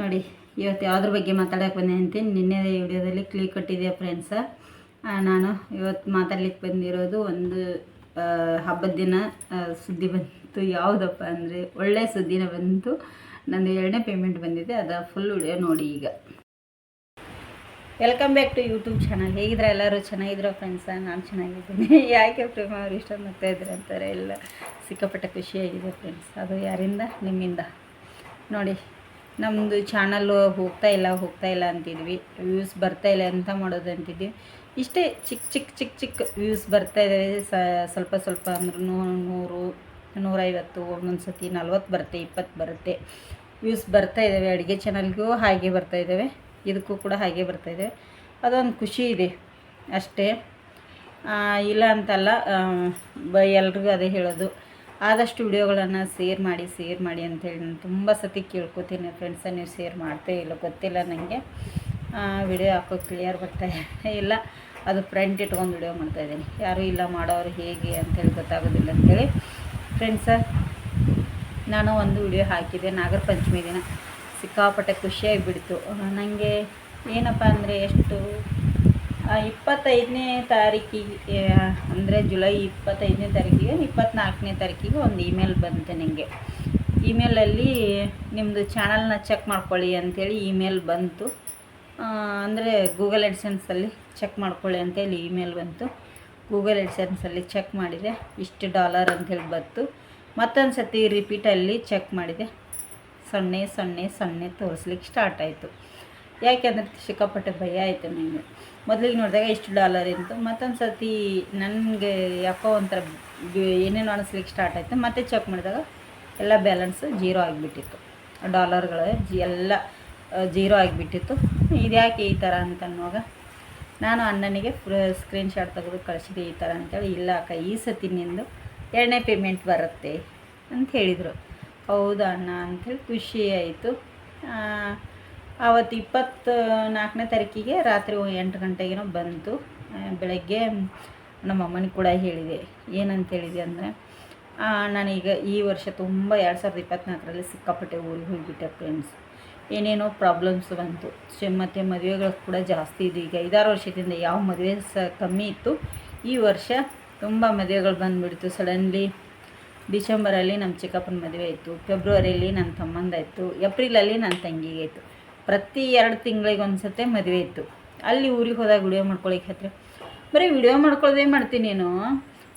ನೋಡಿ, ಇವತ್ತು ಯಾವುದ್ರ ಬಗ್ಗೆ ಮಾತಾಡೋಕೆ ಬಂದೆ ಅಂತೀನಿ ನಿನ್ನೆ ವಿಡಿಯೋದಲ್ಲಿ ಕ್ಲಿಕ್ ಕೊಟ್ಟಿದ್ದೆ ಫ್ರೆಂಡ್ಸ ನಾನು ಇವತ್ತು ಮಾತಾಡ್ಲಿಕ್ಕೆ ಬಂದಿರೋದು ಒಂದು ಹಬ್ಬದ ದಿನ ಸುದ್ದಿ ಬಂತು. ಯಾವುದಪ್ಪ ಅಂದರೆ ಒಳ್ಳೆಯ ಸುದ್ದಿನ ಬಂತು. ನಂದು ಎರಡನೇ ಪೇಮೆಂಟ್ ಬಂದಿದೆ. ಅದು ಫುಲ್ ವಿಡಿಯೋ ನೋಡಿ ಈಗ. Welcome back to YouTube channel ಹೇಗಿದ್ರೆ ಎಲ್ಲರೂ? ಚೆನ್ನಾಗಿದ್ರು ಫ್ರೆಂಡ್ಸ ನಾನು ಚೆನ್ನಾಗಿದ್ದೀನಿ. ಯಾಕೆ ಪ್ರೇಮ ಅವ್ರು ಇಷ್ಟ ಆಗ್ತಾ ಇದ್ದಾರೆ ಅಂತಾರೆ ಎಲ್ಲ ಸಿಕ್ಕಾಪಟ್ಟೆ ಖುಷಿಯಾಗಿದೆ ಫ್ರೆಂಡ್ಸ್ ಅದು ಯಾರಿಂದ? ನಿಮ್ಮಿಂದ. ನೋಡಿ ನಮ್ಮದು ಚಾನಲ್ಲು ಹೋಗ್ತಾ ಇಲ್ಲ ಹೋಗ್ತಾ ಇಲ್ಲ ಅಂತಿದ್ವಿ. ವ್ಯೂಸ್ ಬರ್ತಾ ಇಲ್ಲ ಅಂತ ಮಾಡೋದು ಅಂತಿದ್ವಿ. ಇಷ್ಟೇ ಚಿಕ್ಕ ಚಿಕ್ಕ ಚಿಕ್ಕ ಚಿಕ್ಕ ವ್ಯೂಸ್ ಬರ್ತಾ ಇದ್ದಾವೆ ಸ್ವಲ್ಪ ಸ್ವಲ್ಪ ಅಂದ್ರೆ ನೂರು ನೂರೈವತ್ತು ಒಂದೊಂದು ಸತಿ ನಲ್ವತ್ತು ಬರುತ್ತೆ, ಇಪ್ಪತ್ತು ಬರುತ್ತೆ. ವ್ಯೂಸ್ ಬರ್ತಾ ಇದ್ದಾವೆ ಅಡುಗೆ ಚಾನಲ್ಗೂ ಹಾಗೆ ಬರ್ತಾ ಇದ್ದಾವೆ ಇದಕ್ಕೂ ಕೂಡ ಹಾಗೆ ಬರ್ತಾ ಇದ್ದಾವೆ ಅದೊಂದು ಖುಷಿ ಇದೆ ಅಷ್ಟೇ. ಇಲ್ಲ ಅಂತಲ್ಲ ಬ, ಎಲ್ರಿಗೂ ಅದೇ ಹೇಳೋದು. ಆದಷ್ಟು ವಿಡಿಯೋಗಳನ್ನು ಸೇರ್ ಮಾಡಿ ಸೇರ್ ಮಾಡಿ ಅಂತೇಳಿ ನಾನು ತುಂಬ ಸತಿ ಕೇಳ್ಕೊತೀನಿ ಫ್ರೆಂಡ್ಸ ನೀವು ಸೇರ್ ಮಾಡ್ತೇ ಇಲ್ಲ ಗೊತ್ತಿಲ್ಲ ನನಗೆ ವಿಡಿಯೋ ಹಾಕೋ ಕ್ಲಿಯರ್ ಬರ್ತಾ ಇಲ್ಲ, ಅದು ಫ್ರೆಂಟ್ ಇಟ್ಕೊಂಡು ವಿಡಿಯೋ ಮಾಡ್ತಾ ಇದ್ದೀನಿ. ಯಾರೂ ಇಲ್ಲ ಮಾಡೋರು ಹೇಗೆ ಅಂತೇಳಿ ಗೊತ್ತಾಗೋದಿಲ್ಲ ಅಂತೇಳಿ. ಫ್ರೆಂಡ್ಸ ನಾನು ಒಂದು ವಿಡಿಯೋ ಹಾಕಿದೆ ನಾಗರ ಪಂಚಮಿ ದಿನ. ಸಿಕ್ಕಾಪಟ್ಟೆ ಖುಷಿಯಾಗಿ ಬಿಡ್ತು. ನನಗೆ ಏನಪ್ಪ ಅಂದರೆ ಎಷ್ಟು ಇಪ್ಪತ್ತೈದನೇ ತಾರೀಕಿಗೆ, ಅಂದರೆ ಜುಲೈ ಇಪ್ಪತ್ತೈದನೇ ತಾರೀಕಿಗೆ ಇಪ್ಪತ್ತ್ನಾಲ್ಕನೇ ತಾರೀಕಿಗೆ ಒಂದು ಇಮೇಲ್ ಬಂತು ನನಗೆ ಇಮೇಲಲ್ಲಿ ನಿಮ್ಮದು ಚಾನಲ್ನ ಚೆಕ್ ಮಾಡ್ಕೊಳ್ಳಿ ಅಂಥೇಳಿ ಇಮೇಲ್ ಬಂತು. ಅಂದರೆ ಗೂಗಲ್ ಎಡ್ಸೆನ್ಸಲ್ಲಿ ಚೆಕ್ ಮಾಡ್ಕೊಳ್ಳಿ ಅಂತೇಳಿ ಇಮೇಲ್ ಬಂತು. ಗೂಗಲ್ ಎಡ್ಸೆನ್ಸಲ್ಲಿ ಚೆಕ್ ಮಾಡಿದೆ, ಇಷ್ಟು ಡಾಲರ್ ಅಂತೇಳಿ ಬಂತು. ಮತ್ತೊಂದು ಸತಿ ರಿಪೀಟಲ್ಲಿ ಚೆಕ್ ಮಾಡಿದೆ. ಸೊನ್ನೆ ಸೊನ್ನೆ ಸೊನ್ನೆ ತೋರಿಸ್ಲಿಕ್ಕೆ ಸ್ಟಾರ್ಟ್ ಆಯಿತು. ಯಾಕೆಂದ್ರೆ ಸಿಕ್ಕಾಪಟ್ಟೆ ಭಯ ಆಯಿತು ನನಗೆ ಮೊದಲಿಗೆ ನೋಡಿದಾಗ ಇಷ್ಟು ಡಾಲರ್ ಇತ್ತು ಮತ್ತೊಂದು ಸರ್ತಿ ನನಗೆ ಯಾಕೋ ಒಂಥರ ಏನೇನು ಅನಿಸ್ಲಿಕ್ಕೆ ಸ್ಟಾರ್ಟ್ ಆಯಿತು. ಮತ್ತೆ ಚೆಕ್ ಮಾಡಿದಾಗ ಎಲ್ಲ ಬ್ಯಾಲೆನ್ಸ್ ಜೀರೋ ಆಗಿಬಿಟ್ಟಿತ್ತು. ಡಾಲರ್ಗಳು ಜಿ, ಎಲ್ಲ ಜೀರೋ ಆಗಿಬಿಟ್ಟಿತ್ತು. ಇದ್ಯಾಕೆ ಈ ಥರ ಅಂತ ಅನ್ನುವಾಗ ನಾನು ಅಣ್ಣನಿಗೆ ಸ್ಕ್ರೀನ್ ಶಾಟ್ ತೆಗೆದು ಕಳಿಸಿದೆ ಈ ಥರ ಅಂತೇಳಿ ಇಲ್ಲ ಅಕ್ಕ, ಈ ಸತಿ ನಿಂದು ಎರಡನೇ ಪೇಮೆಂಟ್ ಬರುತ್ತೆ ಅಂತ ಹೇಳಿದರು. ಹೌದಾ ಅಣ್ಣ ಅಂಥೇಳಿ ಖುಷಿ ಆಯಿತು. ಆವತ್ತು ಇಪ್ಪತ್ತು ನಾಲ್ಕನೇ ತಾರೀಕಿಗೆ ರಾತ್ರಿ ಎಂಟು ಗಂಟೆಗೇನೋ ಬಂತು. ಬೆಳಗ್ಗೆ ನಮ್ಮ ಅಮ್ಮನಿಗೆ ಕೂಡ ಹೇಳಿದೆ, ಏನಂತ ಹೇಳಿದೆ ಅಂದರೆ ನಾನೀಗ ಈ ವರ್ಷ ತುಂಬ ಎರಡು ಸಾವಿರದ ಇಪ್ಪತ್ತ್ನಾಲ್ಕರಲ್ಲಿ ಸಿಕ್ಕಾಪಟ್ಟೆ ಊರಿಗೆ ಹೋಗಿಬಿಟ್ಟೆ ಫ್ರೆಂಡ್ಸ್ ಏನೇನೋ ಪ್ರಾಬ್ಲಮ್ಸ್ ಬಂತು. ಸೊ ಮತ್ತು ಮದುವೆಗಳು ಕೂಡ ಜಾಸ್ತಿ ಇದೆ ಈಗ ಐದಾರು ವರ್ಷದಿಂದ ಯಾವ ಮದುವೆ ಸಹ ಕಮ್ಮಿ ಇತ್ತು. ಈ ವರ್ಷ ತುಂಬ ಮದುವೆಗಳು ಬಂದುಬಿಡ್ತು. ಸಡನ್ಲಿ ಡಿಸೆಂಬರಲ್ಲಿ ನಮ್ಮ ಚಿಕ್ಕಪ್ಪನ ಮದುವೆ ಆಯಿತು. ಫೆಬ್ರವರಿಯಲ್ಲಿ ನನ್ನ ತಮ್ಮಂದಾಯಿತು ಏಪ್ರಿಲಲ್ಲಿ ನನ್ನ ತಂಗಿಗೆ ಆಯಿತು. ಪ್ರತಿ ಎರಡು ತಿಂಗಳಿಗೆ ಒಂದು ಸತಿ ಮದುವೆ ಇತ್ತು. ಅಲ್ಲಿ ಊರಿಗೆ ಹೋದಾಗ ವಿಡಿಯೋ ಮಾಡ್ಕೊಳಕ್ಕೆ ಹತ್ತಿರ ಬರೀ ವಿಡಿಯೋ ಮಾಡ್ಕೊಳ್ಳೋದೇ ಮಾಡ್ತೀನಿ ನೀನು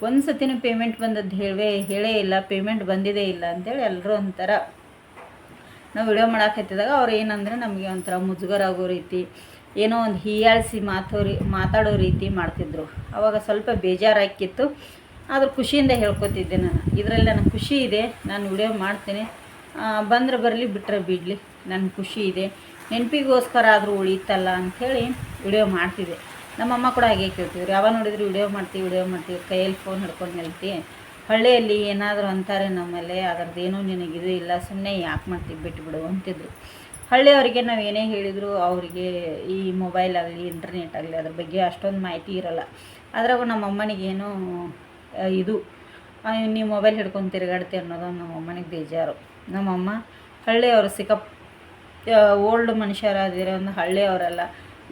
ಒಂದು ಸತಿನೂ ಪೇಮೆಂಟ್ ಬಂದದ್ದು ಹೇಳುವೆ ಹೇಳೇ ಇಲ್ಲ ಪೇಮೆಂಟ್ ಬಂದಿದೇ ಇಲ್ಲ ಅಂತೇಳಿ ಎಲ್ಲರೂ ಒಂಥರ ನಾವು ವಿಡಿಯೋ ಮಾಡಾಕತ್ತಿದಾಗ ಅವ್ರು ಏನಂದ್ರೆ ನಮಗೆ ಒಂಥರ ಮುಜುಗರ ಆಗೋ ರೀತಿ, ಏನೋ ಒಂದು ಹೀಯಾಳಿಸಿ ಮಾತೋ ರೀ, ಮಾತಾಡೋ ರೀತಿ ಮಾಡ್ತಿದ್ರು. ಅವಾಗ ಸ್ವಲ್ಪ ಬೇಜಾರಾಕಿತ್ತು ಆದರೂ ಖುಷಿಯಿಂದ ಹೇಳ್ಕೊತಿದ್ದೆ ನಾನು. ಇದರಲ್ಲಿ ನನಗೆ ಖುಷಿ ಇದೆ. ನಾನು ವಿಡಿಯೋ ಮಾಡ್ತೀನಿ. ಬಂದರೆ ಬರಲಿ ಬಿಟ್ಟರೆ ಬಿಡಲಿ. ನನ್ನ ಖುಷಿ ಇದೆ. ನೆನಪಿಗೋಸ್ಕರ ಆದರೂ ಉಳಿತಲ್ಲ ಅಂಥೇಳಿ ವಿಡಿಯೋ ಮಾಡ್ತಿದ್ದೆ. ನಮ್ಮಮ್ಮ ಕೂಡ ಹಾಗೆ ಕೇಳ್ತಿದ್ರು. ಯಾವಾಗ ನೋಡಿದ್ರು ವಿಡಿಯೋ ಮಾಡ್ತೀವಿ ವಿಡಿಯೋ ಮಾಡ್ತೀವಿ. ಕೈಯಲ್ಲಿ ಫೋನ್ ಹಿಡ್ಕೊಂಡು ನಿಲ್ತಿ ಹಳ್ಳಿಯಲ್ಲಿ ಏನಾದರೂ ಅಂತಾರೆ ನಮ್ಮಲ್ಲೇ ಅದರದ್ದೇನೂ ನಿನಗಿದು ಇಲ್ಲ ಸುಮ್ಮನೆ ಯಾಕೆ ಮಾಡ್ತೀವಿ, ಬಿಟ್ಬಿಡು ಅಂತಿದ್ರು. ಹಳ್ಳಿಯವರಿಗೆ ನಾವು ಏನೇ ಹೇಳಿದರೂ ಅವರಿಗೆ ಈ ಮೊಬೈಲ್ ಆಗಲಿ ಇಂಟರ್ನೆಟ್ ಆಗಲಿ, ಅದ್ರ ಬಗ್ಗೆ ಅಷ್ಟೊಂದು ಮಾಹಿತಿ ಇರಲ್ಲ. ಅದ್ರಾಗ ನಮ್ಮಮ್ಮನಿಗೇನು ಇದು ನೀವು ಮೊಬೈಲ್ ಹಿಡ್ಕೊಂಡು ತಿರುಗಾಡ್ತೀವಿ ಅನ್ನೋದು ನಮ್ಮಮ್ಮನಿಗೆ ಬೇಜಾರು. ನಮ್ಮಮ್ಮ ಹಳ್ಳಿಯವರು ಸಿಕ್ಕಪ್ ಓಲ್ಡ್ ಮನುಷ್ಯರಾದಿರೋ ಒಂದು ಹಳ್ಳಿಯವರೆಲ್ಲ,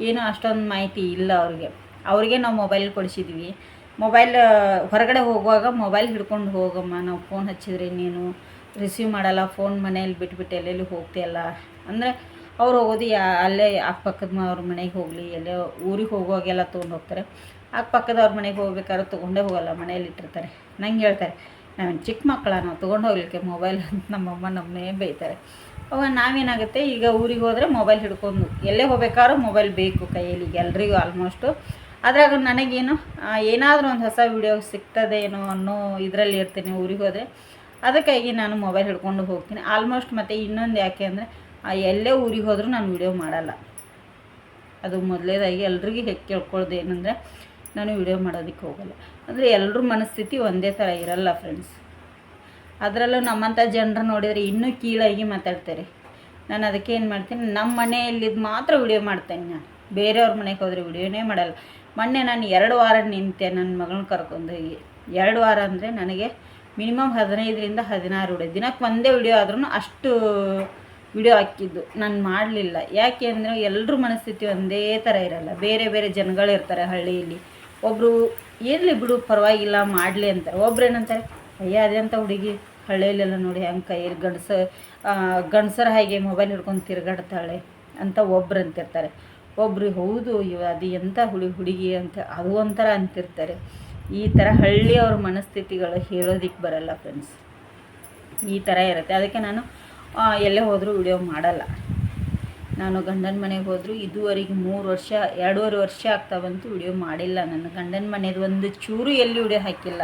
ಏನೂ ಅಷ್ಟೊಂದು ಮಾಹಿತಿ ಇಲ್ಲ ಅವ್ರಿಗೆ. ಅವ್ರಿಗೆ ನಾವು ಮೊಬೈಲ್ ಕೊಡಿಸಿದ್ವಿ. ಮೊಬೈಲ್ ಹೊರಗಡೆ ಹೋಗುವಾಗ ಮೊಬೈಲ್ ಹಿಡ್ಕೊಂಡು ಹೋಗಮ್ಮ, ನಾವು ಫೋನ್ ಹಚ್ಚಿದ್ರೆ ನೀನು ರಿಸೀವ್ ಮಾಡಲ್ಲ, ಫೋನ್ ಮನೇಲಿ ಬಿಟ್ಬಿಟ್ಟು ಎಲ್ಲೆಲ್ಲಿ ಹೋಗ್ತೀಯಲ್ಲ ಅಂದರೆ ಅವ್ರು ಹೋಗೋದು ಯಾ, ಅಲ್ಲೇ ಅಕ್ಕಪಕ್ಕದ ಅವ್ರ ಮನೆಗೆ ಹೋಗಲಿ, ಎಲ್ಲೇ ಊರಿಗೆ ಹೋಗುವಾಗೆಲ್ಲ ತೊಗೊಂಡು ಹೋಗ್ತಾರೆ. ಅಕ್ಕಪಕ್ಕದವ್ರ ಮನೆಗೆ ಹೋಗ್ಬೇಕಾದ್ರೆ ತೊಗೊಂಡೇ ಹೋಗಲ್ಲ ಮನೇಲಿ ಇಟ್ಟಿರ್ತಾರೆ. ನಂಗೆ ಹೇಳ್ತಾರೆ ನಾವೇನು ಚಿಕ್ಕ ಮಕ್ಕಳ ನಾವು ತೊಗೊಂಡು ಹೋಗ್ಲಿಕ್ಕೆ ಮೊಬೈಲ್ ಅಂತ ನಮ್ಮಮ್ಮ ನಮ್ಮನೇ ಬೈತಾರೆ ಅವಾಗ ನಾವೇನಾಗುತ್ತೆ? ಈಗ ಊರಿಗೆ ಹೋದರೆ ಮೊಬೈಲ್ ಹಿಡ್ಕೊಂಡು, ಎಲ್ಲೇ ಹೋಗ್ಬೇಕಾದ್ರೂ ಮೊಬೈಲ್ ಬೇಕು ಕೈಯಲ್ಲಿ, ಎಲ್ರಿಗೂ ಆಲ್ಮೋಸ್ಟು ಅದ್ರಾಗ ನನಗೇನು ಏನಾದರೂ ಒಂದು ಹೊಸ ವಿಡಿಯೋ ಸಿಗ್ತದೇನೋ ಅನ್ನೋ ಇದರಲ್ಲಿ ಇರ್ತೀನಿ ಊರಿಗೆ ಹೋದರೆ. ಅದಕ್ಕಾಗಿ ನಾನು ಮೊಬೈಲ್ ಹಿಡ್ಕೊಂಡು ಹೋಗ್ತೀನಿ. ಆಲ್ಮೋಸ್ಟ್ ಮತ್ತು ಇನ್ನೊಂದು ಯಾಕೆ ಅಂದರೆ ಎಲ್ಲೇ ಊರಿಗೆ ಹೋದರೂ ನಾನು ವಿಡಿಯೋ ಮಾಡಲ್ಲ. ಅದು ಮೊದಲೇದಾಗಿ ಎಲ್ರಿಗೂ ಹೇಗೆ ಕೇಳ್ಕೊಳ್ಳೋದು ಏನಂದರೆ, ನಾನು ವಿಡಿಯೋ ಮಾಡೋದಕ್ಕೆ ಹೋಗಲ್ಲ. ಅಂದರೆ ಎಲ್ಲರ ಮನಸ್ಥಿತಿ ಒಂದೇ ಥರ ಇರಲ್ಲ ಫ್ರೆಂಡ್ಸ್ ಅದರಲ್ಲೂ ನಮ್ಮಂಥ ಜನರು ನೋಡಿದರೆ ಇನ್ನೂ ಕೀಳಾಗಿ ಮಾತಾಡ್ತಾರೆ. ನಾನು ಅದಕ್ಕೆ ಏನು ಮಾಡ್ತೀನಿ ನಮ್ಮ ಮನೆಯಲ್ಲಿದ್ದು ಮಾತ್ರ ವಿಡಿಯೋ ಮಾಡ್ತೇನೆ ನಾನು. ಬೇರೆಯವ್ರ ಮನೆಗೆ ಹೋದರೆ ವಿಡಿಯೋನೇ ಮಾಡಲ್ಲ. ಮೊನ್ನೆ ನಾನು ಎರಡು ವಾರ ನಿಂತೆ ನನ್ನ ಮಗಳನ್ನ ಕರ್ಕೊಂಡೋಗಿ ಎರಡು ವಾರ ಅಂದರೆ ನನಗೆ ಮಿನಿಮಮ್ ಹದಿನೈದರಿಂದ ಹದಿನಾರು ವಿಡಿಯೋ. ದಿನಕ್ಕೆ ಒಂದೇ ವಿಡಿಯೋ ಆದ್ರೂ ಅಷ್ಟು ವಿಡಿಯೋ ಹಾಕಿದ್ದು. ನಾನು ಮಾಡಲಿಲ್ಲ. ಯಾಕೆ ಅಂದರೆ ಎಲ್ಲರ ಮನಸ್ಥಿತಿ ಒಂದೇ ಥರ ಇರಲ್ಲ. ಬೇರೆ ಬೇರೆ ಜನಗಳಿರ್ತಾರೆ ಹಳ್ಳಿಯಲ್ಲಿ. ಒಬ್ಬರು ಇರಲಿ ಬಿಡು, ಪರವಾಗಿಲ್ಲ, ಮಾಡಲಿ ಅಂತಾರೆ. ಒಬ್ರು ಏನಂತಾರೆ, ಅಯ್ಯ ಅದೆಂಥ ಹುಡುಗಿ ಹಳ್ಳಿಯಲ್ಲೆಲ್ಲ ನೋಡಿ ಹೆಂಗೆ ಕೈಯಲ್ಲಿ ಗಂಡಸ ಗಂಡಸರ ಹಾಗೆ ಮೊಬೈಲ್ ಹಿಡ್ಕೊಂಡು ತಿರುಗಾಡ್ತಾಳೆ ಅಂತ ಒಬ್ರು ಅಂತಿರ್ತಾರೆ. ಒಬ್ರು ಹೌದು, ಇವ ಅದು ಎಂಥ ಹುಳಿ ಹುಡುಗಿ ಅಂತ, ಅದು ಒಂಥರ ಅಂತಿರ್ತಾರೆ. ಈ ಥರ ಹಳ್ಳಿಯವ್ರ ಮನಸ್ಥಿತಿಗಳು ಹೇಳೋದಿಕ್ಕೆ ಬರಲ್ಲ ಫ್ರೆಂಡ್ಸ್ ಈ ಥರ ಇರುತ್ತೆ. ಅದಕ್ಕೆ ನಾನು ಎಲ್ಲೇ ಹೋದರೂ ವಿಡಿಯೋ ಮಾಡಲ್ಲ. ನಾನು ಗಂಡನ ಮನೆಗೆ ಹೋದರೂ ಇದುವರೆಗೆ ಮೂರು ವರ್ಷ, ಎರಡೂವರೆ ವರ್ಷ ಆಗ್ತಾ ಬಂತು ವಿಡಿಯೋ ಮಾಡಿಲ್ಲ. ನನ್ನ ಗಂಡನ ಮನೆದು ಒಂದು ಚೂರು ಎಲ್ಲಿ ವಿಡಿಯೋ ಹಾಕಿಲ್ಲ.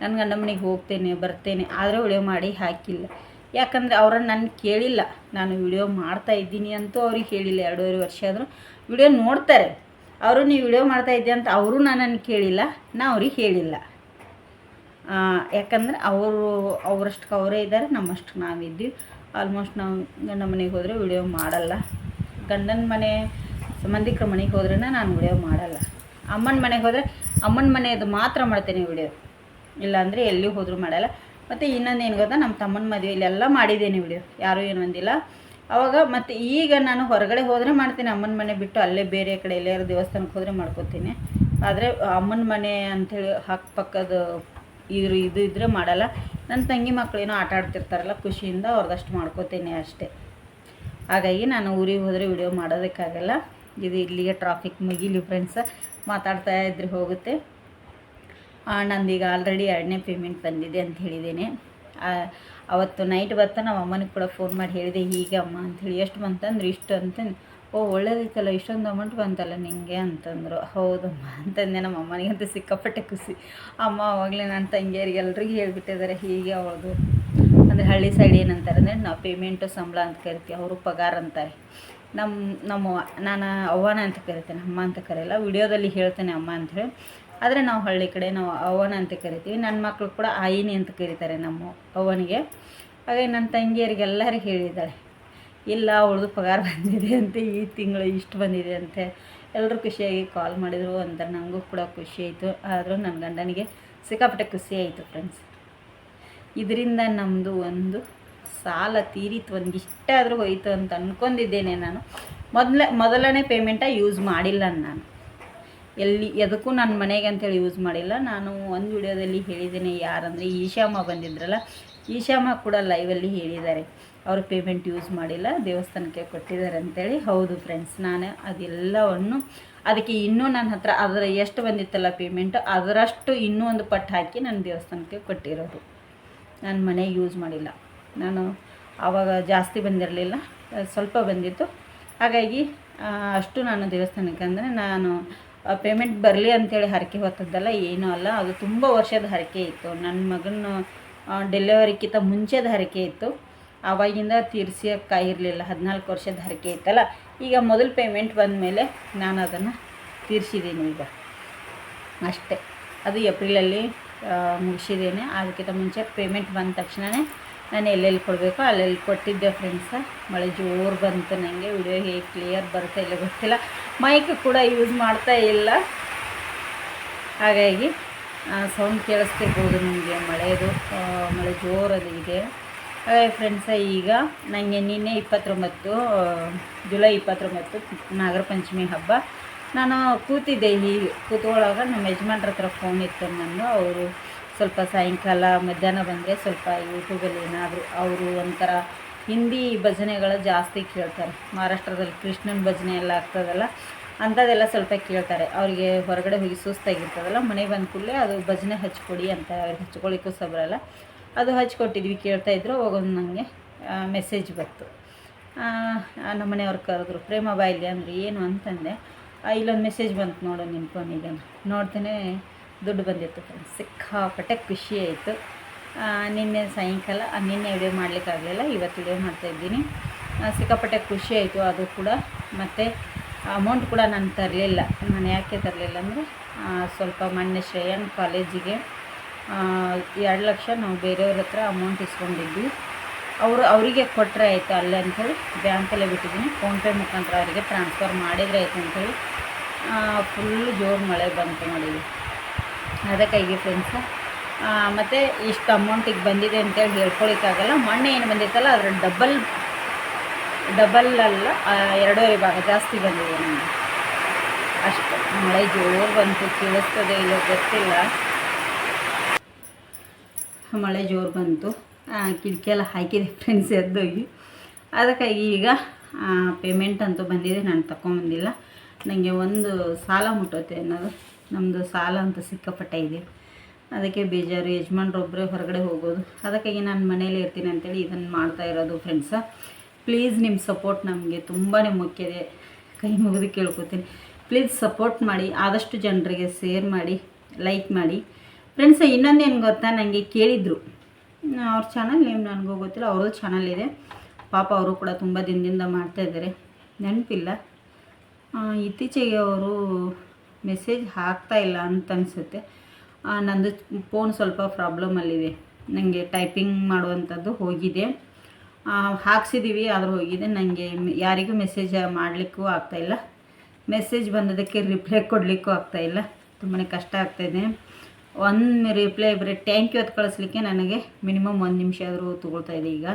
ನನ್ನ ಗಂಡ ಮನೆಗೆ ಹೋಗ್ತೇನೆ, ಬರ್ತೇನೆ, ಆದರೆ ವಿಡಿಯೋ ಮಾಡಿ ಹಾಕಿಲ್ಲ. ಯಾಕಂದರೆ ಅವ್ರನ್ನ ನಾನು ಕೇಳಿಲ್ಲ. ನಾನು ವಿಡಿಯೋ ಮಾಡ್ತಾ ಇದ್ದೀನಿ ಅಂತೂ ಅವ್ರಿಗೆ ಹೇಳಿಲ್ಲ. ಎರಡೂವರೆ ವರ್ಷ ಆದರೂ ವಿಡಿಯೋ ನೋಡ್ತಾರೆ. ಅವರು ನೀವು ವಿಡಿಯೋ ಮಾಡ್ತಾ ಇದ್ದೆ ಅಂತ ಅವರು ನನ್ನನ್ನು ಕೇಳಿಲ್ಲ. ನಾ ಅವ್ರಿಗೆ ಹೇಳಿಲ್ಲ. ಯಾಕಂದ್ರೆ ಅವರು, ಅವರಷ್ಟು ಅವರೇ ಇದ್ದಾರೆ. ನಮ್ಮಷ್ಟು ನಾವಿದ್ದೀವಿ. ಆಲ್ಮೋಸ್ಟ್ ನಾವು ಗಂಡ ಮನೆಗೆ ಹೋದರೆ ವಿಡಿಯೋ ಮಾಡಲ್ಲ. ಗಂಡನ ಮನೆ ಸಂಬಂಧಿಕರ ಮನೆಗೆ ಹೋದ್ರೆ ನಾನು ವಿಡಿಯೋ ಮಾಡಲ್ಲ. ಅಮ್ಮನ ಮನೆಗೆ ಹೋದರೆ, ಅಮ್ಮನ ಮನೆಯದು ಮಾತ್ರ ಮಾಡ್ತೇನೆ ವಿಡಿಯೋ ಇಲ್ಲಾಂದರೆ ಎಲ್ಲಿ ಹೋದರೂ ಮಾಡಲ್ಲ. ಮತ್ತು ಇನ್ನೊಂದು ಏನು ಗೊತ್ತಾ ನಮ್ಮ ತಮ್ಮನ ಮದುವೆ ಇಲ್ಲೆಲ್ಲ ಮಾಡಿದ್ದೇನೆ ವಿಡಿಯೋ ಯಾರೂ ಏನು ಅಂದಿಲ್ಲ. ಅವಾಗ ಮತ್ತು ಈಗ ನಾನು ಹೊರಗಡೆ ಹೋದರೆ ಮಾಡ್ತೀನಿ, ಅಮ್ಮನ ಮನೆ ಬಿಟ್ಟು ಅಲ್ಲೇ ಬೇರೆ ಕಡೆ ಎಲ್ಲಾರು ದೇವಸ್ಥಾನಕ್ಕೆ ಹೋದರೆ ಮಾಡ್ಕೋತೀನಿ. ಆದರೆ ಅಮ್ಮನ ಮನೆ ಅಂಥೇಳಿ ಪಕ್ಕದ ಇದ್ರ ಇದು ಇದ್ದರೆ ಮಾಡಲ್ಲ. ನನ್ನ ತಂಗಿ ಮಕ್ಳು ಏನೋ ಆಟ ಆಡ್ತಿರ್ತಾರಲ್ಲ, ಖುಷಿಯಿಂದ ಅವ್ರದಷ್ಟು ಮಾಡ್ಕೋತೀನಿ ಅಷ್ಟೇ. ಹಾಗಾಗಿ ನಾನು ಊರಿಗೆ ಹೋದರೆ ವಿಡಿಯೋ ಮಾಡೋದಕ್ಕಾಗಲ್ಲ. ಇದು ಇಲ್ಲಿಗೆ ಟ್ರಾಫಿಕ್ ಮುಗಿಲಿ ಫ್ರೆಂಡ್ಸ್ ಮಾತಾಡ್ತಾ ಇದ್ರೆ ಹೋಗುತ್ತೆ. ನಂದೀಗ ಆಲ್ರೆಡಿ ಎರಡನೇ ಪೇಮೆಂಟ್ ಬಂದಿದೆ ಅಂತ ಹೇಳಿದ್ದೇನೆ. ಅವತ್ತು ನೈಟ್ ಬರ್ತಾ ನಮ್ಮ ಅಮ್ಮನಿಗೆ ಕೂಡ ಫೋನ್ ಮಾಡಿ ಹೇಳಿದೆ, ಹೀಗೆ ಅಮ್ಮ ಅಂಥೇಳಿ ಎಷ್ಟು ಬಂತಂದ್ರೆ ಇಷ್ಟು ಅಂತ ಓ, ಒಳ್ಳೇದಿತ್ತಲ್ಲ, ಇಷ್ಟೊಂದು ಅಮೌಂಟ್ ಬಂತಲ್ಲ ನಿಮಗೆ ಅಂತಂದರು. ಹೌದಮ್ಮ ಅಂತಂದೆ. ನಮ್ಮ ಅಂತ ಸಿಕ್ಕಾಪಟ್ಟೆ ಖುಷಿ. ಅಮ್ಮ, ಅವಾಗಲೇ ನನ್ನ ತಂಗಿಯರಿಗೆ ಎಲ್ರಿಗೂ ಹೇಳಿಬಿಟ್ಟಿದ್ದಾರೆ, ಹೀಗೆ ಅವಳದು ಅಂದರೆ ಹಳ್ಳಿ ಸೈಡ್ ಏನಂತಾರೆ ಅಂದರೆ ನಾವು ಪೇಮೆಂಟು ಸಂಬಳ ಅಂತ ಕರಿತೀವಿ, ಅವರು ಪಗಾರ ಅಂತಾರೆ. ನಮ್ಮ ನಮ್ಮ, ನಾನು ಅವ್ವನ ಅಂತ ಕರಿತೇನೆ, ಅಮ್ಮ ಅಂತ ಕರೆಯಲ್ಲ, ವಿಡಿಯೋದಲ್ಲಿ ಹೇಳ್ತೇನೆ ಅಮ್ಮ ಅಂಥೇಳಿ ಆದರೆ ನಾವು ಹಳ್ಳಿ ಕಡೆ ನಾವು ಅವ್ವನ ಅಂತ ಕರಿತೀವಿ ನನ್ನ ಮಕ್ಕಳು ಕೂಡ ಆಯಿನಿ ಅಂತ ಕರೀತಾರೆ ನಮ್ಮ ಅವ್ವನಿಗೆ. ಹಾಗೆ ನನ್ನ ತಂಗಿಯರಿಗೆಲ್ಲರಿಗೆ ಹೇಳಿದ್ದಾಳೆ, ಇಲ್ಲ ಅವಳದು ಪಗಾರ ಬಂದಿದೆ ಅಂತೆ, ಈ ತಿಂಗಳು ಇಷ್ಟು ಬಂದಿದೆ ಅಂತೆ. ಎಲ್ಲರೂ ಖುಷಿಯಾಗಿ ಕಾಲ್ ಮಾಡಿದರು ಅಂತ ನನಗೂ ಕೂಡ ಖುಷಿ ಆಯಿತು. ಆದರೂ ನನ್ನ ಗಂಡನಿಗೆ ಸಿಕ್ಕಾಪಟ್ಟೆ ಖುಷಿ ಆಯಿತು ಫ್ರೆಂಡ್ಸ್ ಇದರಿಂದ ನಮ್ಮದು ಒಂದು ಸಾಲ ತೀರಿತು, ಒಂದಿಷ್ಟಾದರೂ ಹೋಯಿತು ಅಂತ ಅಂದ್ಕೊಂಡಿದ್ದೇನೆ ನಾನು. ಮೊದಲ, ಮೊದಲನೇ ಪೇಮೆಂಟ ಯೂಸ್ ಮಾಡಿಲ್ಲ ನಾನು. ಎಲ್ಲಿ ಎದಕ್ಕೂ ನನ್ನ ಮನೆಗೆ ಅಂತೇಳಿ ಯೂಸ್ ಮಾಡಿಲ್ಲ. ನಾನು ಒಂದು ವಿಡಿಯೋದಲ್ಲಿ ಹೇಳಿದ್ದೇನೆ, ಯಾರಂದರೆ ಈಶಾಮ ಬಂದಿದ್ರಲ್ಲ ಈಶಾಮ ಕೂಡ ಲೈವಲ್ಲಿ ಹೇಳಿದ್ದಾರೆ. ಅವರು ಪೇಮೆಂಟ್ ಯೂಸ್ ಮಾಡಿಲ್ಲ, ದೇವಸ್ಥಾನಕ್ಕೆ ಕೊಟ್ಟಿದ್ದಾರೆ ಅಂತೇಳಿ. ಹೌದು ಫ್ರೆಂಡ್ಸ್ ನಾನು ಅದೆಲ್ಲವನ್ನು ಅದಕ್ಕೆ ಇನ್ನೂ ನನ್ನ ಹತ್ರ ಅದರ ಎಷ್ಟು ಬಂದಿತ್ತಲ್ಲ ಪೇಮೆಂಟ್ ಅದರಷ್ಟು ಇನ್ನೂ ಒಂದು ಪಟ್ಟು ಹಾಕಿ ನಾನು ದೇವಸ್ಥಾನಕ್ಕೆ ಕೊಟ್ಟಿರೋದು. ನಾನು ಮನೆಗೆ ಯೂಸ್ ಮಾಡಿಲ್ಲ. ನಾನು ಆವಾಗ ಜಾಸ್ತಿ ಬಂದಿರಲಿಲ್ಲ, ಸ್ವಲ್ಪ ಬಂದಿತ್ತು. ಹಾಗಾಗಿ ಅಷ್ಟು ನಾನು ದೇವಸ್ಥಾನಕ್ಕೆ ಅಂದರೆ ನಾನು ಪೇಮೆಂಟ್ ಬರಲಿ ಅಂತೇಳಿ ಹರಕೆ ಹೊತ್ತದ್ದಲ್ಲ, ಏನೂ ಅಲ್ಲ. ಅದು ತುಂಬ ವರ್ಷದ ಹರಕೆ ಇತ್ತು. ನನ್ನ ಮಗನ ಡೆಲಿವರಿಕ್ಕಿಂತ ಮುಂಚೆದ ಹರಕೆ ಇತ್ತು. ಆವಾಗಿಂದ ತೀರ್ಸೋಕ್ಕಾಗಿರಲಿಲ್ಲ ಹದಿನಾಲ್ಕು ವರ್ಷದ ಹರಕೆ ಇತ್ತಲ್ಲ. ಈಗ ಮೊದಲು ಪೇಮೆಂಟ್ ಬಂದ ಮೇಲೆ ನಾನು ಅದನ್ನು ತೀರಿಸಿದ್ದೀನಿ ಈಗ. ಅಷ್ಟೇ. ಅದು ಏಪ್ರಿಲಲ್ಲಿ ಮುಗಿಸಿದ್ದೇನೆ ಅದಕ್ಕಿಂತ ಮುಂಚೆ ಪೇಮೆಂಟ್ ಬಂದ ತಕ್ಷಣವೇ ನಾನು ಎಲ್ಲೆಲ್ಲಿ ಕೊಡಬೇಕು ಅಲ್ಲೆಲ್ಲಿ ಕೊಟ್ಟಿದ್ದೆ ಫ್ರೆಂಡ್ಸ ಮಳೆ ಜೋರು ಬಂತು ನನಗೆ ವಿಡಿಯೋ ಹೇಗೆ ಕ್ಲಿಯರ್ ಬರುತ್ತೆ ಇಲ್ಲ ಗೊತ್ತಿಲ್ಲ. ಮೈಕ್ ಕೂಡ ಯೂಸ್ ಮಾಡ್ತಾ ಇಲ್ಲ. ಹಾಗಾಗಿ ಸೌಂಡ್ ಕೇಳಿಸ್ತಿರ್ಬೋದು ನಿಮಗೆ ಮಳೆದು. ಮಳೆ ಜೋರಲ್ಲಿ ಇದೆ. ಹಾಗಾಗಿ ಫ್ರೆಂಡ್ಸ ಈಗ ನನಗೆ ನಿನ್ನೆ ಇಪ್ಪತ್ತೊಂಬತ್ತು ಜುಲೈ ಇಪ್ಪತ್ತೊಂಬತ್ತು ನಾಗರ ಪಂಚಮಿ ಹಬ್ಬ. ನಾನು ಕೂತಿದ್ದೆ ಹೀಗೆ. ಕೂತ್ಕೊಳ್ಳೋವಾಗ ನಮ್ಮ ಯಜಮಾನ್ರ ಹತ್ರ ಫೋನ್ ಇತ್ತು ನಂದು ಅವರು ಸ್ವಲ್ಪ ಸಾಯಂಕಾಲ ಮಧ್ಯಾಹ್ನ ಬಂದರೆ ಸ್ವಲ್ಪ ಯೂಟ್ಯೂಬಲ್ಲಿ ಏನಾದರೂ ಅವರು ಒಂಥರ ಹಿಂದಿ ಭಜನೆಗಳು ಜಾಸ್ತಿ ಕೇಳ್ತಾರೆ. ಮಹಾರಾಷ್ಟ್ರದಲ್ಲಿ ಕೃಷ್ಣನ ಭಜನೆ ಎಲ್ಲ ಆಗ್ತದಲ್ಲ, ಅಂಥದ್ದೆಲ್ಲ ಸ್ವಲ್ಪ ಕೇಳ್ತಾರೆ. ಅವರಿಗೆ ಹೊರಗಡೆ ಹೋಗಿ ಸುಸ್ತಾಗಿರ್ತದಲ್ಲ ಮನೆಗೆ ಬಂದ ಕೂಡಲೇ ಅದು ಭಜನೆ ಹಚ್ಕೊಡಿ ಅಂತ ಅವ್ರಿಗೆ ಹಚ್ಕೊಳ್ಳಿಕ್ಕೂ ಸಹ ಬರಲ್ಲ ಅದು ಹಚ್ಕೊಟ್ಟಿದ್ವಿ ಕೇಳ್ತಾಯಿದ್ರು ಹೋಗೋದು ನನಗೆ ಮೆಸೇಜ್ ಬಂತು. ನಮ್ಮ ಮನೆಯವ್ರು ಕರೆದ್ರು, ಪ್ರೇಮ ಬಾಯಿಲಿ ಅಂದ್ರೆ ಏನು? ಅಂತಂದೆ. ಇಲ್ಲೊಂದು ಮೆಸೇಜ್ ಬಂತು ನೋಡು ನಿನ್ನ ಫೋನಿಗೆ ನೋಡ್ತೇನೆ ದುಡ್ಡು ಬಂದಿತ್ತು ಸಿಕ್ಕಾಪಟ್ಟೆ ಖುಷಿ ಆಯಿತು. ನಿನ್ನೆ ಸಾಯಂಕಾಲ ನಿನ್ನೆ ವಿಡಿಯೋ ಮಾಡಲಿಕ್ಕಾಗಲಿಲ್ಲ, ಇವತ್ತು ವಿಡಿಯೋ ಮಾಡ್ತಾಯಿದ್ದೀನಿ ಸಿಕ್ಕಾಪಟ್ಟೆ ಖುಷಿ ಆಯಿತು ಅದು ಕೂಡ. ಮತ್ತು ಅಮೌಂಟ್ ಕೂಡ ನಾನು ತರಲಿಲ್ಲ. ನಾನು ಯಾಕೆ ತರಲಿಲ್ಲ ಅಂದರೆ ಸ್ವಲ್ಪ ಮೊನ್ನೆ ಶ್ರೇಯನ್ ಕಾಲೇಜಿಗೆ ಎರಡು ಲಕ್ಷ ನಾವು ಬೇರೆಯವ್ರ ಹತ್ರ ಅಮೌಂಟ್ ಇಸ್ಕೊಂಡಿದ್ವಿ. ಅವರು ಅವರಿಗೆ ಕೊಟ್ಟರೆ ಆಯಿತು ಅಲ್ಲೇ ಅಂಥೇಳಿ ಬ್ಯಾಂಕಲ್ಲೇ ಬಿಟ್ಟಿದ್ದೀನಿ. ಫೋನ್ಪೇ ಮುಖಾಂತರ ಅವರಿಗೆ ಟ್ರಾನ್ಸ್ಫರ್ ಮಾಡಿದರೆ ಆಯಿತು ಅಂಥೇಳಿ ಫುಲ್ ಜೋರು ಮಳೆ ಬಂತು ನೋಡಿ. ಅದಕ್ಕಾಗಿ ಫ್ರೆಂಡ್ಸು ಮತ್ತು ಇಷ್ಟು ಅಮೌಂಟಿಗೆ ಬಂದಿದೆ ಅಂತೇಳಿ ಹೇಳ್ಕೊಳಿಕ್ಕಾಗಲ್ಲ. ಮೊನ್ನೆ ಏನು ಬಂದಿತ್ತಲ್ಲ ಅದರ ಡಬಲ್ ಡಬಲ್ ಅಲ್ಲ ಎರಡೂವರೆ ಭಾಗ ಜಾಸ್ತಿ ಬಂದಿದೆ ನನಗೆ ಅಷ್ಟು. ಮಳೆ ಜೋರು ಬಂತು ಕೇಳಿಸ್ತದೆ ಇಲ್ಲೋ ಗೊತ್ತಿಲ್ಲ. ಮಳೆ ಜೋರು ಬಂತು. ಆ, ಕಿಟಕಿ ಎಲ್ಲ ಹಾಕಿದೆ ಫ್ರೆಂಡ್ಸ್ ಎದ್ದೋಗಿ. ಅದಕ್ಕಾಗಿ ಈಗ ಪೇಮೆಂಟ್ ಅಂತೂ ಬಂದಿದೆ ನಾನು ತಗೊಂಬಂದಿಲ್ಲ ನನಗೆ ಒಂದು ಸಾಲ ಮುಟ್ಟುತ್ತೆ ಅನ್ನೋದು. ನಮ್ಮದು ಸಾಲ ಅಂತ ಸಿಕ್ಕಾಪಟ್ಟೆ ಇದೆ ಅದಕ್ಕೆ ಬೇಜಾರು ಯಜಮಾನ್ರೊಬ್ಬರೇ ಹೊರಗಡೆ ಹೋಗೋದು. ಅದಕ್ಕಾಗಿ ನಾನು ಮನೇಲಿ ಇರ್ತೀನಿ ಅಂತೇಳಿ ಇದನ್ನು ಮಾಡ್ತಾ ಇರೋದು ಫ್ರೆಂಡ್ಸ ಪ್ಲೀಸ್ ನಿಮ್ಮ ಸಪೋರ್ಟ್ ನಮಗೆ ತುಂಬಾ ಮುಖ್ಯ ಇದೆ. ಕೈ ಮುಗಿದು ಕೇಳ್ಕೊತೀನಿ. ಪ್ಲೀಸ್ ಸಪೋರ್ಟ್ ಮಾಡಿ, ಆದಷ್ಟು ಜನರಿಗೆ ಶೇರ್ ಮಾಡಿ ಲೈಕ್ ಮಾಡಿ. ಫ್ರೆಂಡ್ಸ್ ಇನ್ನೊಂದೇನು ಗೊತ್ತಾ? ನನಗೆ ಕೇಳಿದರು. ಅವ್ರ ಚಾನಲ್ ನೇಮ್ ನನಗೂ ಗೊತ್ತಿಲ್ಲ, ಅವ್ರದ್ದು ಚಾನಲ್ ಇದೆ. ಪಾಪ ಅವರು ಕೂಡ ತುಂಬ ದಿನದಿಂದ ಮಾಡ್ತಾಯಿದ್ದಾರೆ ನೆನಪಿಲ್ಲ. ಇತ್ತೀಚೆಗೆ ಅವರು ಮೆಸೇಜ್ ಹಾಕ್ತಾ ಇಲ್ಲ ಅಂತ ಅನಿಸುತ್ತೆ. ನಂದು ಫೋನ್ ಸ್ವಲ್ಪ ಪ್ರಾಬ್ಲಮಲ್ಲಿದೆ ನನಗೆ ಟೈಪಿಂಗ್ ಮಾಡುವಂಥದ್ದು ಹೋಗಿದೆ. ಹಾಕ್ಸಿದ್ದೀವಿ ಆದರೂ ಹೋಗಿದೆ. ನನಗೆ ಯಾರಿಗೂ ಮೆಸೇಜ್ ಮಾಡಲಿಕ್ಕೂ ಆಗ್ತಾಯಿಲ್ಲ ಮೆಸೇಜ್ ಬಂದದಕ್ಕೆ ರಿಪ್ಲೈ ಕೊಡಲಿಕ್ಕೂ ಆಗ್ತಾಯಿಲ್ಲ ತುಂಬಾ ಕಷ್ಟ ಆಗ್ತಾಯಿದೆ ಒಂದು ರಿಪ್ಲೈ ಬರೀ ಟ್ಯಾಂಕ್ ಯು ಅದು ಕಳಿಸ್ಲಿಕ್ಕೆ ನನಗೆ ಮಿನಿಮಮ್ ಒಂದು ನಿಮಿಷ ಆದರೂ ತೊಗೊಳ್ತಾ ಇದೆ ಈಗ.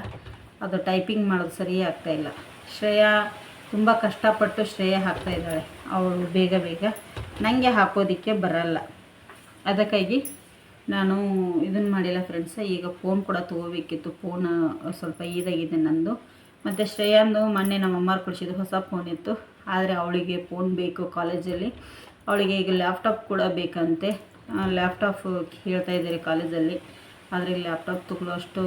ಅದು ಟೈಪಿಂಗ್ ಮಾಡೋದು ಸರಿ ಆಗ್ತಾಯಿಲ್ಲ ಶ್ರೇಯಾ ತುಂಬ ಕಷ್ಟಪಟ್ಟು ಶ್ರೇಯ ಹಾಕ್ತಾ ಇದ್ದಾಳೆ. ಅವಳು ಬೇಗ ಬೇಗ. ನನಗೆ ಹಾಕೋದಕ್ಕೆ ಬರಲ್ಲ. ಅದಕ್ಕಾಗಿ ನಾನು ಇದನ್ನು ಮಾಡಿಲ್ಲ ಫ್ರೆಂಡ್ಸ ಈಗ ಫೋನ್ ಕೂಡ ತೊಗೋಬೇಕಿತ್ತು. ಫೋನ್ ಸ್ವಲ್ಪ ಇದಾಗಿದೆ ನಂದು. ಮತ್ತು ಶ್ರೇಯಾಂದು ಮೊನ್ನೆ ನಮ್ಮ ಅಮ್ಮಾರು ಕೊಡಿಸಿದ್ದು ಹೊಸ ಫೋನ್ ಇತ್ತು. ಆದರೆ ಅವಳಿಗೆ ಫೋನ್ ಬೇಕು ಕಾಲೇಜಲ್ಲಿ ಅವಳಿಗೆ ಈಗ ಲ್ಯಾಪ್ಟಾಪ್ ಕೂಡ ಬೇಕಂತೆ. ಲ್ಯಾಪ್ಟಾಪ್ ಹೇಳ್ತಾ ಇದ್ದಾರೆ ಕಾಲೇಜಲ್ಲಿ ಆದರೆ ಲ್ಯಾಪ್ಟಾಪ್ ತಗೊಳ್ಳೋಷ್ಟು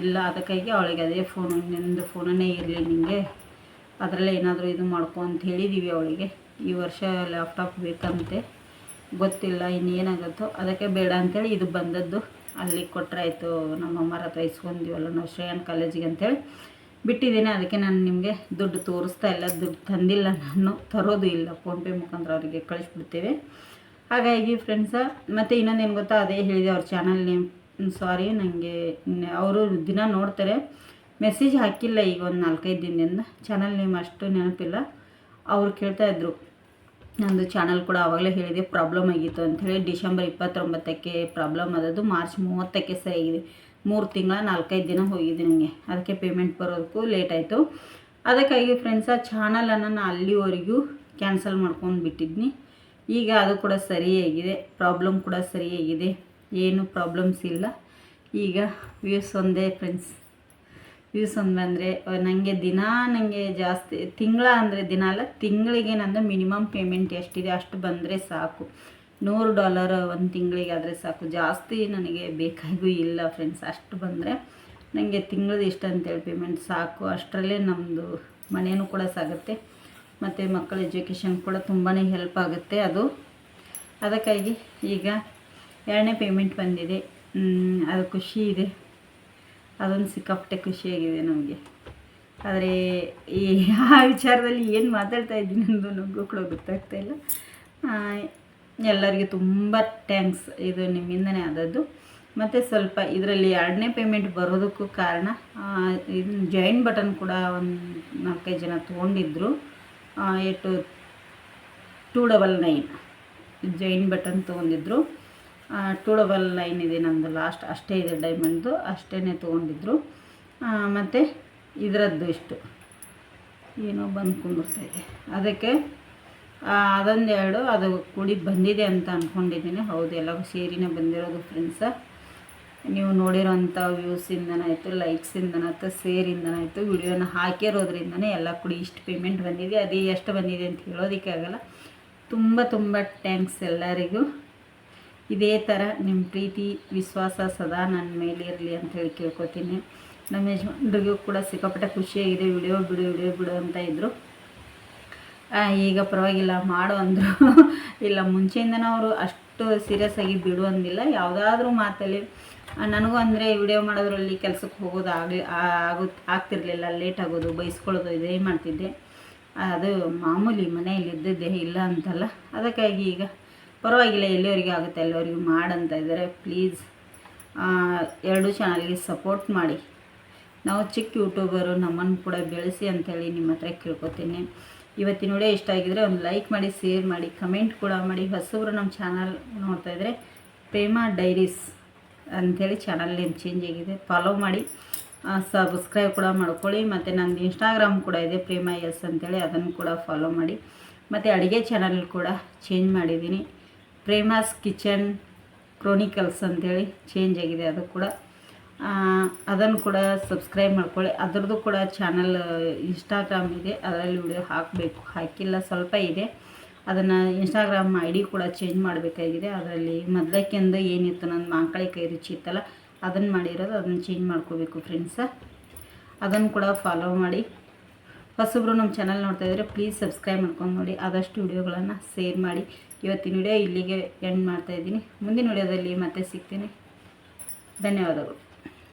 ಇಲ್ಲ. ಅದಕ್ಕಾಗಿ ಅವಳಿಗೆ ಅದೇ ಫೋನು ನಿಂದು ಫೋನನ್ನೇ ಇರಲಿ ನಿಮಗೆ ಅದರಲ್ಲೇ ಏನಾದರೂ ಇದು ಮಾಡ್ಕೊ ಅಂತ ಹೇಳಿದ್ದೀವಿ ಅವಳಿಗೆ. ಈ ವರ್ಷ ಲ್ಯಾಪ್ಟಾಪ್ ಬೇಕಂತೆ. ಗೊತ್ತಿಲ್ಲ ಇನ್ನೇನಾಗುತ್ತೋ. ಅದಕ್ಕೆ ಬೇಡ ಅಂತೇಳಿ ಇದು ಬಂದದ್ದು. ಅಲ್ಲಿ ಕೊಟ್ಟರೆ ಆಯಿತು ನಮ್ಮ ಅಮ್ಮರ ಹತ್ರ ಇಸ್ಕೊಂಡಿವಲ್ಲ ನಾವು ಶ್ರೇಯನ್ ಕಾಲೇಜಿಗೆ ಅಂತೇಳಿ ಬಿಟ್ಟಿದ್ದೀನಿ. ಅದಕ್ಕೆ ನಾನು ನಿಮಗೆ ದುಡ್ಡು ತೋರಿಸ್ತಾ ಇಲ್ಲ. ದುಡ್ಡು ತಂದಿಲ್ಲ ನಾನು. ತರೋದು ಇಲ್ಲ. ಫೋನ್ಪೇ ಮುಖಾಂತರ ಅವರಿಗೆ ಕಳಿಸ್ಬಿಡ್ತೇವೆ. ಹಾಗಾಗಿ ಫ್ರೆಂಡ್ಸ ಮತ್ತು ಇನ್ನೊಂದೇನು ಗೊತ್ತಾ? ಅದೇ ಹೇಳಿದೆ ಅವ್ರ ಚಾನಲ್ ನೇಮ್ ಸಾರಿ ನನಗೆ ಅವರು ದಿನ ನೋಡ್ತಾರೆ. ಮೆಸೇಜ್ ಹಾಕಿಲ್ಲ ಈಗ ಒಂದು ನಾಲ್ಕೈದು ದಿನದಿಂದ. ಚಾನಲ್ ನೇಮ್ ಅಷ್ಟು ನೆನಪಿಲ್ಲ. ಅವ್ರು ಕೇಳ್ತಾ ಇದ್ರು, ನಂದು ಚಾನಲ್ ಕೂಡ ಆವಾಗಲೇ ಹೇಳಿದೆ ಪ್ರಾಬ್ಲಮ್ ಆಗಿತ್ತು ಅಂಥೇಳಿ ಡಿಸೆಂಬರ್ ಇಪ್ಪತ್ತೊಂಬತ್ತಕ್ಕೆ ಪ್ರಾಬ್ಲಮ್ ಆದದ್ದು ಮಾರ್ಚ್ ಮೂವತ್ತಕ್ಕೆ ಸರಿಯಾಗಿದೆ ಮೂರು ತಿಂಗಳ ನಾಲ್ಕೈದು ದಿನ ಹೋಗಿದ್ದೆ ನನಗೆ ಅದಕ್ಕೆ ಪೇಮೆಂಟ್ ಬರೋದಕ್ಕೂ ಲೇಟ್ ಆಯಿತು. ಅದಕ್ಕಾಗಿ ಫ್ರೆಂಡ್ಸ್ ಆ ಚಾನಲನ್ನು ನಾನು ಅಲ್ಲಿವರೆಗೂ ಕ್ಯಾನ್ಸಲ್ ಮಾಡ್ಕೊಂಡು ಬಿಟ್ಟಿದ್ನಿ. ಈಗ ಅದು ಕೂಡ ಸರಿಯಾಗಿದೆ ಪ್ರಾಬ್ಲಮ್ ಕೂಡ ಸರಿಯಾಗಿದೆ ಏನು ಪ್ರಾಬ್ಲಮ್ಸ್ ಇಲ್ಲ. ಈಗ ವ್ಯೂಸ್ ಒಂದೇ ಫ್ರೆಂಡ್ಸ್ ವ್ಯೂಸ್ ಒಂದು ಬಂದರೆ ನನಗೆ ದಿನ ನನಗೆ ಜಾಸ್ತಿ, ತಿಂಗಳ ಅಂದರೆ ದಿನ ಅಲ್ಲ, ತಿಂಗಳಿಗೆ ನಂದು ಮಿನಿಮಮ್ ಪೇಮೆಂಟ್ ಎಷ್ಟಿದೆ ಅಷ್ಟು ಬಂದರೆ ಸಾಕು. ನೂರು ಡಾಲರ್ ಒಂದು ತಿಂಗಳಿಗೆ ಆದರೆ ಸಾಕು. ಜಾಸ್ತಿ ನನಗೆ ಬೇಕಾಗೂ ಇಲ್ಲ ಫ್ರೆಂಡ್ಸ್ ಅಷ್ಟು ಬಂದರೆ ನನಗೆ ತಿಂಗಳದ್ದು ಇಷ್ಟ ಅಂತೇಳಿ ಪೇಮೆಂಟ್ ಸಾಕು. ಅಷ್ಟರಲ್ಲೇ ನಮ್ಮದು ಮನೆಯೂ ಕೂಡ ಸಾಗುತ್ತೆ. ಮತ್ತು ಮಕ್ಕಳ ಎಜುಕೇಷನ್ ಕೂಡ ತುಂಬಾ ಹೆಲ್ಪ್ ಆಗುತ್ತೆ ಅದು. ಅದಕ್ಕಾಗಿ ಈಗ ಎರಡನೇ ಪೇಮೆಂಟ್ ಬಂದಿದೆ. ಅದು ಖುಷಿ ಇದೆ. ಅದೊಂದು ಸಿಕ್ಕಾಪಟ್ಟೆ ಖುಷಿಯಾಗಿದೆ ನಮಗೆ. ಆದರೆ ಈ ಆ ವಿಚಾರದಲ್ಲಿ ಏನು ಮಾತಾಡ್ತಾ ಇದ್ದೀನಿ ಅನ್ನೋದು ಕೂಡ ಗೊತ್ತಾಗ್ತಾ ಇಲ್ಲ. ಎಲ್ಲರಿಗೆ ತುಂಬ ಥ್ಯಾಂಕ್ಸ್ ಇದು ನಿಮ್ಮಿಂದನೇ ಆದದ್ದು. ಮತ್ತು ಸ್ವಲ್ಪ ಇದರಲ್ಲಿ ಎರಡನೇ ಪೇಮೆಂಟ್ ಬರೋದಕ್ಕೂ ಕಾರಣ ಇದು ಜಾಯಿನ್ ಬಟನ್ ಕೂಡ ಒಂದು ನಾಲ್ಕೈದು ಜನ ತೊಗೊಂಡಿದ್ರು. ಏಟು ಟೂ ಡಬಲ್ ನೈನ್ ಜೈನ್ ಬಟನ್ ತೊಗೊಂಡಿದ್ರು. ಟೂ ಲೈನ್ ಇದೆ ನಮ್ಮದು ಲಾಸ್ಟ್ ಅಷ್ಟೇ ಇದೆ ಡೈಮಂಡ್ದು ಅಷ್ಟೇ ತೊಗೊಂಡಿದ್ರು. ಮತ್ತು ಇದರದ್ದು ಇಷ್ಟು. ಏನೋ ಬಂದು ಕುಂದಿರ್ತಾ ಇದೆ. ಅದಕ್ಕೆ ಅದೊಂದೆರಡು ಅದು ಕೂಡಿ ಬಂದಿದೆ ಅಂತ ಅಂದ್ಕೊಂಡಿದ್ದೀನಿ ಹೌದು, ಎಲ್ಲವೂ ಸೇರಿನೇ ಬಂದಿರೋದು ಫ್ರೆಂಡ್ಸ ನೀವು ನೋಡಿರೋಂಥ ವ್ಯೂಸಿಂದನಾಯಿತು ಲೈಕ್ಸಿಂದನಾಯ್ತು ಸೇರಿಂದನಾಯಿತು ವಿಡಿಯೋನ ಹಾಕಿರೋದ್ರಿಂದನೇ ಎಲ್ಲ ಕೂಡಿ ಇಷ್ಟು ಪೇಮೆಂಟ್ ಬಂದಿದೆ. ಅದೇ ಎಷ್ಟು ಬಂದಿದೆ ಅಂತ ಹೇಳೋದಕ್ಕೆ ಆಗಲ್ಲ. ತುಂಬ ತುಂಬ ಥ್ಯಾಂಕ್ಸ್ ಎಲ್ಲರಿಗೂ. ಇದೇ ಥರ ನಿಮ್ಮ ಪ್ರೀತಿ, ವಿಶ್ವಾಸ ಸದಾ ನನ್ನ ಮೇಲೆ ಇರಲಿ ಅಂತ ಹೇಳಿ ಕೇಳ್ಕೊತೀನಿ. ನಮ್ಮ ಯಜಮಾನ್ರಿಗೂ ಕೂಡ ಸಿಕ್ಕಾಪಟ್ಟೆ ಖುಷಿಯಾಗಿದೆ. ವಿಡಿಯೋ ಬಿಡು ವಿಡಿಯೋ ಬಿಡು ಅಂತ ಇದ್ದರು ಈಗ ಪರವಾಗಿಲ್ಲ, ಮಾಡು ಅಂದರು. ಇಲ್ಲ, ಮುಂಚೆಯಿಂದನೂ ಅವರು ಅಷ್ಟು ಸೀರಿಯಸ್ ಆಗಿ ಬಿಡು ಅಂದಿಲ್ಲ. ಯಾವುದಾದ್ರೂ ಮಾತಲ್ಲಿ ನನಗೂ ಅಂದರೆ ವಿಡಿಯೋ ಮಾಡೋದ್ರಲ್ಲಿ ಕೆಲಸಕ್ಕೆ ಹೋಗೋದು ಆಗಲಿ ಆಗೋ, ಆಗ್ತಿರ್ಲಿಲ್ಲ. ಲೇಟ್ ಆಗೋದು, ಬೈಸ್ಕೊಳ್ಳೋದು ಇದೇ ಮಾಡ್ತಿದ್ದೆ. ಅದು ಮಾಮೂಲಿ ಮನೆಯಲ್ಲಿ ಇದ್ದಿದ್ದೆ ಇಲ್ಲ ಅಂತಲ್ಲ. ಅದಕ್ಕಾಗಿ ಈಗ ಪರವಾಗಿಲ್ಲ ಎಲ್ಲಿವರೆಗೆ ಆಗುತ್ತೆ ಅಲ್ಲಿವರೆಗೂ ಮಾಡಂತ ಇದ್ದಾರೆ ಪ್ಲೀಸ್ ಎರಡೂ ಚಾನಲ್ಗೆ ಸಪೋರ್ಟ್ ಮಾಡಿ. ನಾವು ಚಿಕ್ಕ ಯೂಟ್ಯೂಬರು ನಮ್ಮನ್ನು ಕೂಡ ಬೆಳೆಸಿ ಅಂಥೇಳಿ ನಿಮ್ಮ ಹತ್ರ ಕೇಳ್ಕೊತೀನಿ. ಇವತ್ತಿನ ವಿಡಿಯೋ ಇಷ್ಟ ಆಗಿದ್ರೆ ಒಂದು ಲೈಕ್ ಮಾಡಿ ಶೇರ್ ಮಾಡಿ ಕಮೆಂಟ್ ಕೂಡ ಮಾಡಿ. ಹೊಸಬ್ರು ನಮ್ಮ ಚಾನಲ್ ನೋಡ್ತಾ ಇದ್ದರೆ ಪ್ರೇಮ ಡೈರೀಸ್ ಅಂಥೇಳಿ ಚಾನಲ್ ನೇಮ್ ಚೇಂಜ್ ಆಗಿದೆ. ಫಾಲೋ ಮಾಡಿ ಸಬ್ಸ್ಕ್ರೈಬ್ ಕೂಡ ಮಾಡ್ಕೊಳ್ಳಿ. ಮತ್ತು ನಂದು ಇನ್ಸ್ಟಾಗ್ರಾಮ್ ಕೂಡ ಇದೆ, ಪ್ರೇಮ ಎಸ್ ಅಂತೇಳಿ ಅದನ್ನು ಕೂಡ ಫಾಲೋ ಮಾಡಿ. ಮತ್ತು ಅಡುಗೆ ಚಾನಲ್ ಕೂಡ ಚೇಂಜ್ ಮಾಡಿದ್ದೀನಿ. ಪ್ರೇಮಾಸ್ ಕಿಚನ್ ಕ್ರೋನಿಕಲ್ಸ್ ಅಂತೇಳಿ ಚೇಂಜ್ ಆಗಿದೆ, ಅದು ಕೂಡ. ಅದನ್ನು ಕೂಡ ಸಬ್ಸ್ಕ್ರೈಬ್ ಮಾಡ್ಕೊಳ್ಳಿ. ಅದರದ್ದು ಕೂಡ ಚಾನಲ್ ಇನ್ಸ್ಟಾಗ್ರಾಮ್ ಇದೆ. ಅದರಲ್ಲಿ ವಿಡಿಯೋ ಹಾಕಬೇಕು. ಹಾಕಿಲ್ಲ ಸ್ವಲ್ಪ ಇದೆ. ಅದನ್ನು ಇನ್ಸ್ಟಾಗ್ರಾಮ್ ಐ ಡಿ ಕೂಡ ಚೇಂಜ್ ಮಾಡಬೇಕಾಗಿದೆ. ಅದರಲ್ಲಿ ಮೊದಲಕ್ಕೆಂದು ಏನಿತ್ತು, ನನ್ನ ಮಾಂಕಳಿ ಕೈ ರುಚಿ ಇತ್ತಲ್ಲ, ಅದನ್ನು ಮಾಡಿರೋದು, ಅದನ್ನು ಚೇಂಜ್ ಮಾಡ್ಕೋಬೇಕು ಫ್ರೆಂಡ್ಸ ಅದನ್ನು ಕೂಡ ಫಾಲೋ ಮಾಡಿ. ಹೊಸಬ್ರು ನಮ್ಮ ಚಾನಲ್ ನೋಡ್ತಾ ಇದ್ದರೆ ಪ್ಲೀಸ್ ಸಬ್ಸ್ಕ್ರೈಬ್ ಮಾಡ್ಕೊಂಡು ನೋಡಿ. ಆದಷ್ಟು ವಿಡಿಯೋಗಳನ್ನು ಶೇರ್ ಮಾಡಿ. ಇವತ್ತಿನ ವಿಡಿಯೋ ಇಲ್ಲಿಗೆ ಎಂಡ್ ಮಾಡ್ತಾ ಇದ್ದೀನಿ. ಮುಂದಿನ ವಿಡಿಯೋದಲ್ಲಿ ಮತ್ತೆ ಸಿಗ್ತೀನಿ. ಧನ್ಯವಾದಗಳು.